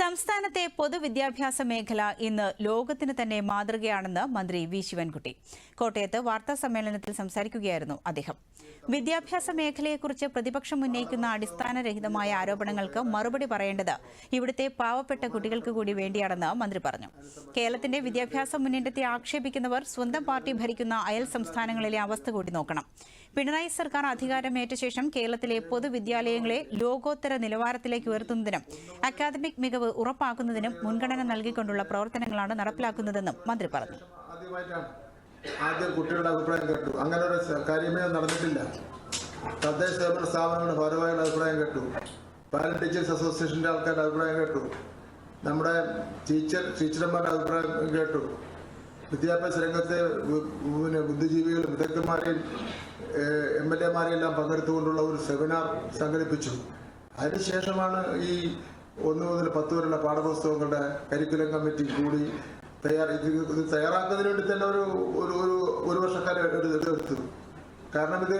സംസ്ഥാനത്തെ പൊതുവിദ്യാഭ്യാസ മേഖല ഇന്ന് ലോകത്തിന് തന്നെ മാതൃകയാണെന്ന് മന്ത്രി വി ശിവൻകുട്ടി. കോട്ടയത്ത് വാർത്താ സമ്മേളനത്തിൽ സംസാരിക്കുകയായിരുന്നു അദ്ദേഹം. വിദ്യാഭ്യാസ മേഖലയെക്കുറിച്ച് പ്രതിപക്ഷം ഉന്നയിക്കുന്ന അടിസ്ഥാനരഹിതമായ ആരോപണങ്ങൾക്ക് മറുപടി പറയേണ്ടത് ഇവിടുത്തെ പാവപ്പെട്ട കുട്ടികൾക്ക് കൂടി വേണ്ടിയാണെന്ന് മന്ത്രി പറഞ്ഞു. കേരളത്തിന്റെ വിദ്യാഭ്യാസ മുന്നേറ്റത്തെ ആക്ഷേപിക്കുന്നവർ സ്വന്തം പാർട്ടി ഭരിക്കുന്ന അയൽ സംസ്ഥാനങ്ങളിലെ അവസ്ഥ കൂടി നോക്കണം. പിണറായി സർക്കാർ അധികാരമേറ്റ ശേഷം കേരളത്തിലെ പൊതുവിദ്യാലയങ്ങളെ ലോകോത്തര നിലവാരത്തിലേക്ക് ഉയർത്തുന്നതിനും അക്കാദമിക് മികവ് ഉറപ്പാക്കുന്നതിനും മുൻഗണന നൽകിക്കൊണ്ടുള്ള പ്രവർത്തനങ്ങളാണ് നടപ്പിലാക്കുന്നതെന്നും മന്ത്രി പറഞ്ഞു. ആദ്യം കുട്ടികളുടെ അഭിപ്രായം കേട്ടു. അങ്ങനെ ഒരു കാര്യമേ നടന്നിട്ടില്ല. തദ്ദേശ സ്വയംഭരണ സ്ഥാപനങ്ങളുടെ ഭാരവാഹികളുടെ അഭിപ്രായം കേട്ടു. പാരന്റ് ടീച്ചേഴ്സ് അസോസിയേഷന്റെ ആൾക്കാരുടെ അഭിപ്രായം കേട്ടു. നമ്മുടെ ടീച്ചർ ടീച്ചർമാരുടെ അഭിപ്രായം കേട്ടു. വിദ്യാഭ്യാസ രംഗത്തെ പിന്നെ ബുദ്ധിജീവികളും വിദഗ്ധന്മാരെയും എം എൽ എമാരെയും എല്ലാം പങ്കെടുത്തുകൊണ്ടുള്ള ഒരു സെമിനാർ സംഘടിപ്പിച്ചു. അതിനുശേഷമാണ് ഈ ഒന്ന് മുതൽ പത്ത് വരെയുള്ള പാഠപുസ്തകങ്ങളുടെ കരിക്കുലം കമ്മിറ്റി കൂടി ഇത് തയ്യാറാക്കുന്നതിന് വേണ്ടി തന്നെ ഒരു ഒരു ഒരു വർഷക്കാലം എടുത്തു കാരണം ഇത്